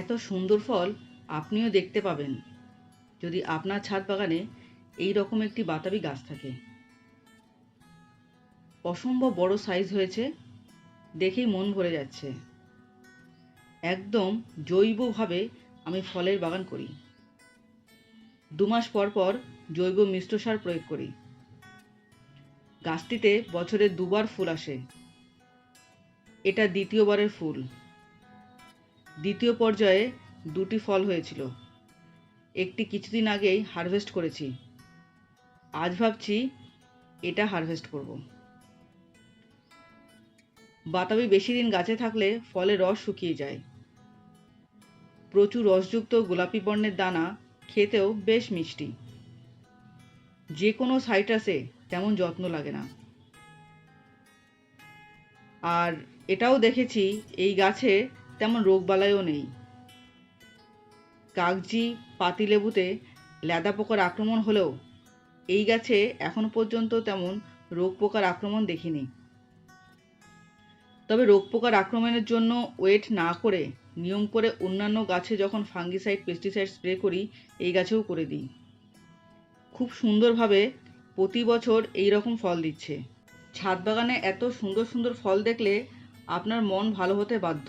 এত সুন্দর ফল আপনিও দেখতে পাবেন। যদি আপনার ছাদ বাগানে এই রকম একটি বাতাবি গাছ থাকে। অসম্ভব বড় সাইজ হয়েছে, দেখেই মন ভরে যাচ্ছে। একদম জৈবভাবে আমি ফলের বাগান করি। দু মাস পর পর জৈব মিশ্র সার প্রয়োগ করি। গাছটিতে বছরে দুবার ফুল আসে। এটা দ্বিতীয়বারের ফুল। দ্বিতীয় পর্যায়ে দুটি ফল হয়েছিল। একটি কিছুদিন আগেই হারভেস্ট করেছি। আজ ভাবছি এটা হারভেস্ট করব। বাতাবি বেশি দিন গাছে থাকলে ফলের রস শুকিয়ে যায়। প্রচুর রসযুক্ত গোলাপি বর্ণের দানা খেতেও বেশ মিষ্টি। যে কোনো সাইট্রাসে তেমন যত্ন লাগে না। আর এটাও দেখেছি এই গাছে তেমন রোগবালাইও নেই। কাগজি পাতিলেবুতে ল্যাদা পোকার আক্রমণ হলেও এই গাছে এখনও পর্যন্ত তেমন রোগ পোকার আক্রমণ দেখিনি। তবে রোগ পোকার আক্রমণের জন্য ওয়েট না করে, নিয়ম করে অন্যান্য গাছে যখন ফাঙ্গিসাইড, পেস্টিসাইড স্প্রে করি, এই গাছেও করে দিই। খুব সুন্দরভাবে প্রতি বছর এই রকম ফল দিচ্ছে। ছাদ বাগানে এত সুন্দর সুন্দর ফল দেখলে আপনার মন ভালো হতে বাধ্য।